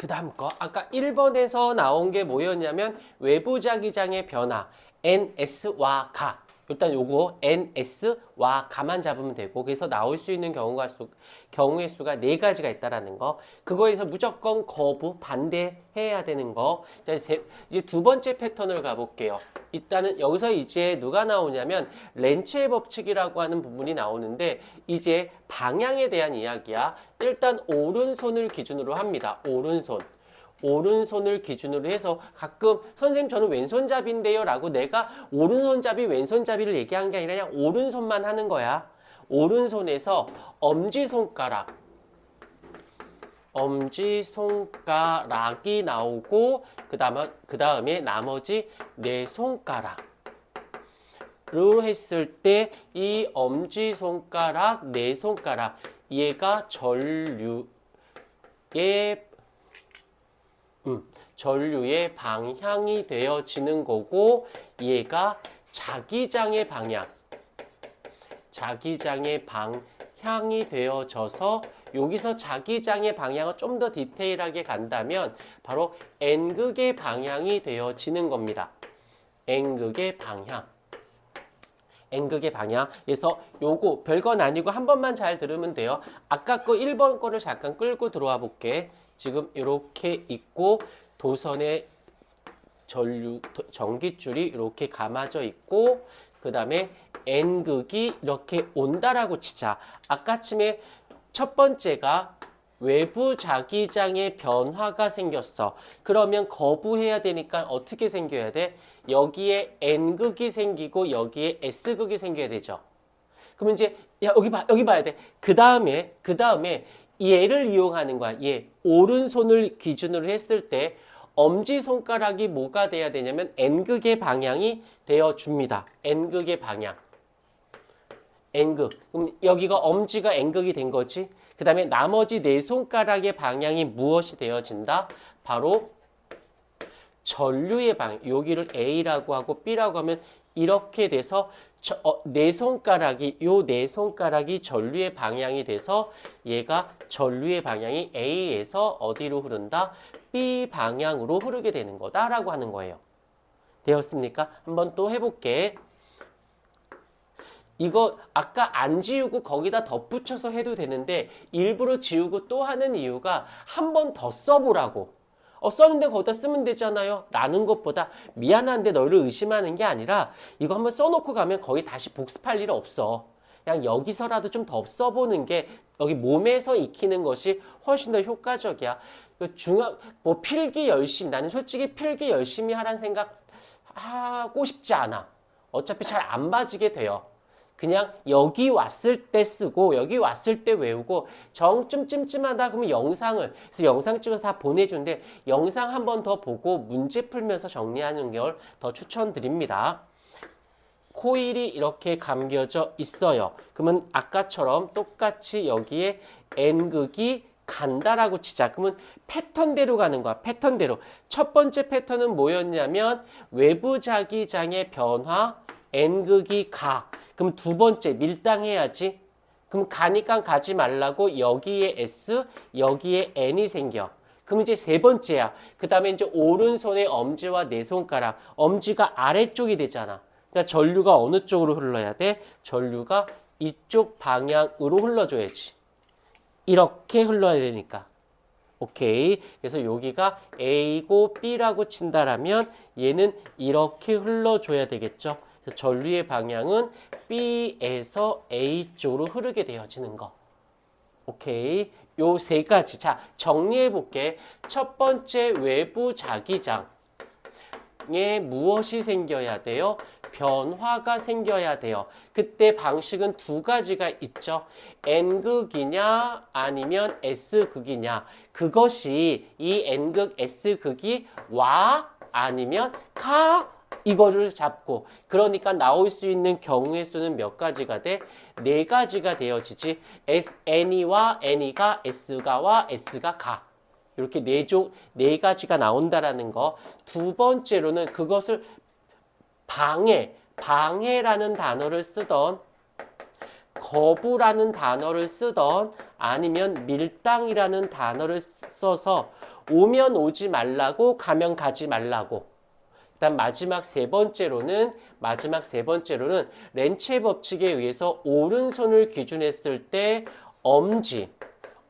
그 다음 거. 아까 1번에서 나온 게 뭐였냐면 외부 자기장의 변화. NS와 가. 일단 요거 NS와 가만 잡으면 되고 그래서 나올 수 있는 경우가 수, 경우의 수가 네 가지가 있다라는 거. 그거에서 무조건 거부 반대해야 되는 거. 자, 세- 이제 두 번째 패턴을 가볼게요 일단은 여기서 이제 누가 나오냐면 렌츠의 법칙이라고 하는 부분이 나오는데 이제 방향에 대한 이야기야. 일단 오른손을 기준으로 합니다. 오른손. 오른손을 기준으로 해서 가끔 선생님 저는 왼손잡이인데요 라고 내가 오른손잡이 왼손잡이를 얘기한 게 아니라 그냥 오른손만 하는 거야. 오른손에서 엄지손가락 엄지 손가락이 나오고 그 다음에 그 다음에 나머지 네 손가락. 로 했을 때 이 엄지 손가락 네 손가락 얘가 전류의 음, 전류의 방향이 되어지는 거고 얘가 자기장의 방향 자기장의 방향이 되어져서 여기서 자기장의 방향을 좀 더 디테일하게 간다면 바로 N극의 방향이 되어지는 겁니다. N극의 방향. N극의 방향. 그래서 요거 별건 아니고 한 번만 잘 들으면 돼요. 아까 거 1번 거를 잠깐 끌고 들어와 볼게. 지금 이렇게 있고 도선에 전류 도- 전기줄이 이렇게 감아져 있고 그 다음에 N극이 이렇게 온다라고 치자. 아까쯤에 첫 번째가 외부 자기장의 변화가 생겼어. 그러면 거부해야 되니까 어떻게 생겨야 돼? 여기에 N극이 생기고 여기에 S극이 생겨야 되죠. 그러면 이제 야 여기 봐 여기 봐야 돼. 그 다음에 그 다음에 얘를 이용하는 거야. 얘 오른손을 기준으로 했을 때 엄지 손가락이 뭐가 돼야 되냐면 N극의 방향이 되어 줍니다. N극의 방향. N극. 그럼 여기가 엄지가 N극이 된 거지. 그 다음에 나머지 네 손가락의 방향이 무엇이 되어진다? 바로 전류의 방향. 여기를 A라고 하고 B라고 하면 이렇게 돼서 저, 어, 네 손가락이 요 네 손가락이 전류의 방향이 돼서 얘가 전류의 방향이 A에서 어디로 흐른다? B 방향으로 흐르게 되는 거다라고 하는 거예요. 되었습니까? 한번 또 해볼게. 이거 아까 안 지우고 거기다 덧붙여서 해도 되는데 일부러 지우고 또 하는 이유가 한 번 더 써보라고. 어, 썼는데 거기다 쓰면 되잖아요. 라는 것보다 미안한데 너를 의심하는 게 아니라 이거 한번 써놓고 가면 거의 다시 복습할 일 없어. 그냥 여기서라도 좀 더 써보는 게 여기 몸에서 익히는 것이 훨씬 더 효과적이야. 그 중학, 뭐 필기 열심히, 나는 솔직히 필기 열심히 하란 생각 하고 싶지 않아. 어차피 잘 안 봐지게 돼요. 그냥 여기 왔을 때 쓰고 여기 왔을 때 외우고 정 좀 찜찜하다 그러면 영상을 그래서 영상 찍어서 다 보내주는데 영상 한 번 더 보고 문제 풀면서 정리하는 걸 더 추천드립니다. 코일이 이렇게 감겨져 있어요. 그러면 아까처럼 똑같이 여기에 N극이 간다라고 치자. 그러면 패턴대로 가는 거야. 패턴대로. 첫 번째 패턴은 뭐였냐면 외부 자기장의 변화 N극이 가. 그럼 두 번째 밀당해야지. 그럼 가니까 가지 말라고 여기에 S, 여기에 N이 생겨. 그럼 이제 세 번째야. 그 다음에 이제 오른손의 엄지와 네 손가락. 엄지가 아래쪽이 되잖아. 그러니까 전류가 어느 쪽으로 흘러야 돼? 전류가 이쪽 방향으로 흘러줘야지. 이렇게 흘러야 되니까. 오케이. 그래서 여기가 A고 B라고 친다라면 얘는 이렇게 흘러줘야 되겠죠. 그래서 전류의 방향은 B에서 A 쪽으로 흐르게 되어지는 거. 오케이. 요 세 가지. 자, 정리해 볼게. 첫 번째 외부 자기장에 무엇이 생겨야 돼요? 변화가 생겨야 돼요. 그때 방식은 두 가지가 있죠. N극이냐 아니면 S극이냐. 그것이 이 N극, S극이 와 아니면 가 이거를 잡고 그러니까 나올 수 있는 경우의 수는 몇 가지가 돼? 네 가지가 되어지지. S, N이와 N이가 S가 와 S가 가. 이렇게 네 종, 네 가지가 나온다라는 거. 두 번째로는 그것을 방해, 방해라는 단어를 쓰던 거부라는 단어를 쓰던 아니면 밀당이라는 단어를 써서 오면 오지 말라고 가면 가지 말라고. 일단 마지막 세 번째로는 마지막 세 번째로는 렌치의 법칙에 의해서 오른손을 기준했을 때 엄지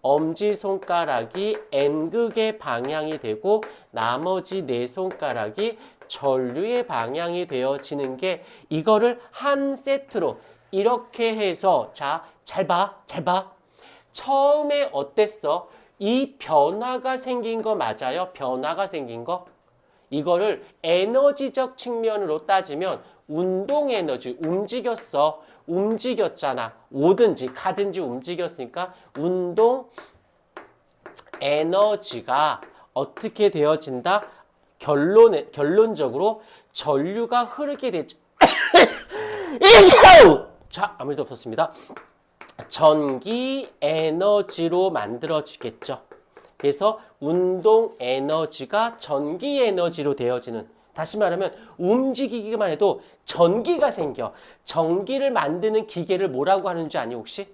엄지 손가락이 N극의 방향이 되고 나머지 네 손가락이 전류의 방향이 되어지는 게 이거를 한 세트로 이렇게 해서 자, 잘 봐. 잘 봐. 처음에 어땠어? 이 변화가 생긴 거 맞아요? 변화가 생긴 거? 이거를 에너지적 측면으로 따지면 운동 에너지 움직였어. 움직였잖아. 오든지 가든지 움직였으니까 운동 에너지가 어떻게 되어진다? 결론에 결론적으로 전류가 흐르게 되죠. 자, 아무 일도 없었습니다. 전기 에너지로 만들어지겠죠. 그래서 운동 에너지가 전기 에너지로 되어지는 다시 말하면 움직이기만 해도 전기가 생겨. 전기를 만드는 기계를 뭐라고 하는 줄 아니 혹시?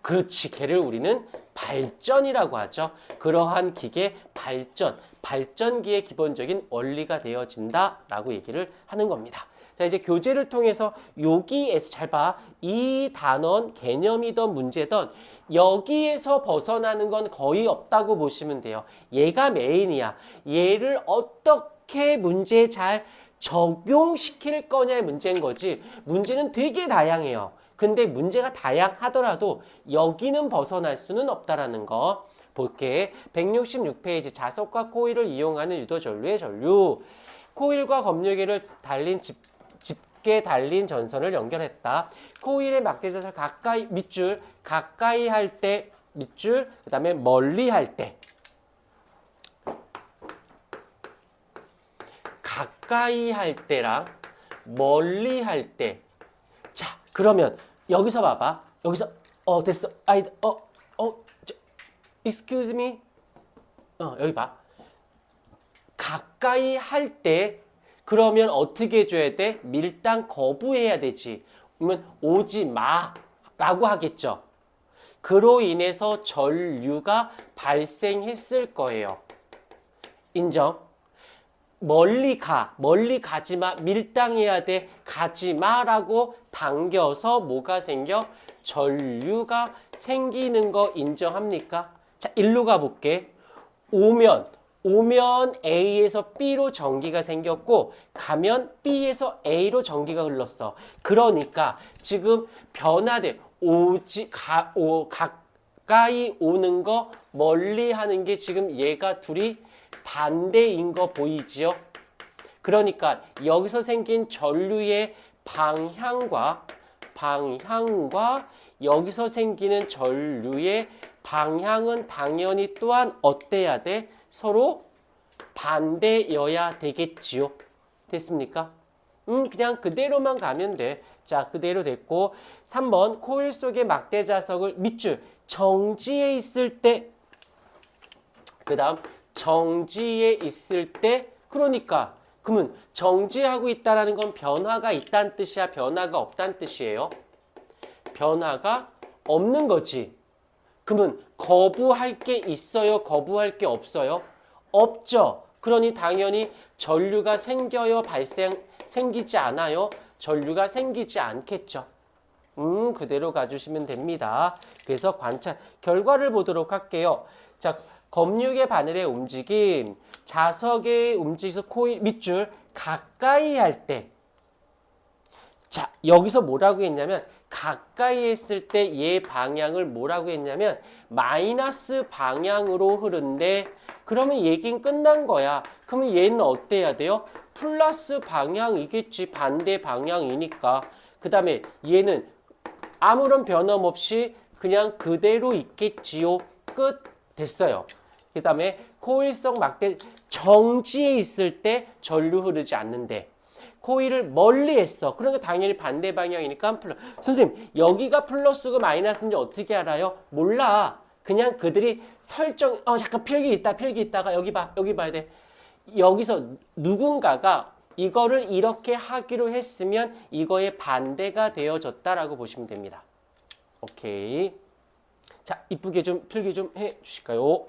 그렇지. 걔를 우리는 발전이라고 하죠. 그러한 기계 발전, 발전기의 기본적인 원리가 되어진다라고 얘기를 하는 겁니다. 자, 이제 교재를 통해서 여기에서 잘 봐. 이 단원 개념이던 문제던 여기에서 벗어나는 건 거의 없다고 보시면 돼요. 얘가 메인이야. 얘를 어떻게 문제에 잘 적용시킬 거냐의 문제인 거지. 문제는 되게 다양해요. 근데 문제가 다양하더라도 여기는 벗어날 수는 없다라는 거. 볼게. 166페이지 자석과 코일을 이용하는 유도 전류의 전류. 코일과 검유기를 달린 집, 짚게 달린 전선을 연결했다. 코일의 막대자를 가까이 밑줄 가까이 할 때 밑줄 그다음에 멀리 할 때 가까이 할 때랑 멀리 할 때. 자, 그러면 여기서 봐봐. 여기서 어 됐어. 아이 어어 저, excuse me. 어 여기 봐. 가까이 할 때 그러면 어떻게 해줘야 돼? 밀당 거부해야 되지. 그러면 오지 마라고 하겠죠. 그로 인해서 전류가 발생했을 거예요. 인정? 멀리 가, 멀리 가지 마, 밀당해야 돼, 가지 마라고 당겨서 뭐가 생겨? 전류가 생기는 거 인정합니까? 자, 일로 가볼게. 오면, 오면 A에서 B로 전기가 생겼고, 가면 B에서 A로 전기가 흘렀어. 그러니까 지금 변화돼. 오지, 가, 오, 가까이 오는 거, 멀리 하는 게 지금 얘가 둘이 반대인 거 보이지요? 그러니까 여기서 생긴 전류의 방향과 방향과 여기서 생기는 전류의 방향은 당연히 또한 어때야 돼? 서로 반대여야 되겠지요. 됐습니까? 음, 그냥 그대로만 가면 돼. 자, 그대로 됐고 3번 코일 속의 막대 자석을 밑줄 정지해 있을 때 그 다음 정지에 있을 때 그러니까 그러면 정지하고 있다라는 건 변화가 있다는 뜻이야 변화가 없다는 뜻이에요 변화가 없는 거지 그러면 거부할 게 있어요? 거부할 게 없어요? 없죠. 그러니 당연히 전류가 생겨요? 발생 생기지 않아요? 전류가 생기지 않겠죠. 음 그대로 가주시면 됩니다. 그래서 관찰 결과를 보도록 할게요. 자 검육의 바늘의 움직임, 자석의 움직여서 코일 밑줄 가까이 할 때. 자, 여기서 뭐라고 했냐면 가까이 했을 때 얘 방향을 뭐라고 했냐면 마이너스 방향으로 흐른데 그러면 얘긴 끝난 거야. 그러면 얘는 어때야 돼요? 플러스 방향이겠지. 반대 방향이니까. 그 다음에 얘는 아무런 변함없이 그냥 그대로 있겠지요. 끝. 됐어요. 그 다음에 코일성 막대 정지에 있을 때 전류 흐르지 않는데 코일을 멀리 했어. 그러니까 당연히 반대 방향이니까 플러스. 선생님 여기가 플러스고 마이너스인지 어떻게 알아요? 몰라. 그냥 그들이 설정 어 잠깐 필기 있다 필기 있다가 여기 봐 여기 봐야 돼. 여기서 누군가가 이거를 이렇게 하기로 했으면 이거의 반대가 되어졌다라고 보시면 됩니다. 오케이. 자, 이쁘게 좀 필기 좀 해 주실까요?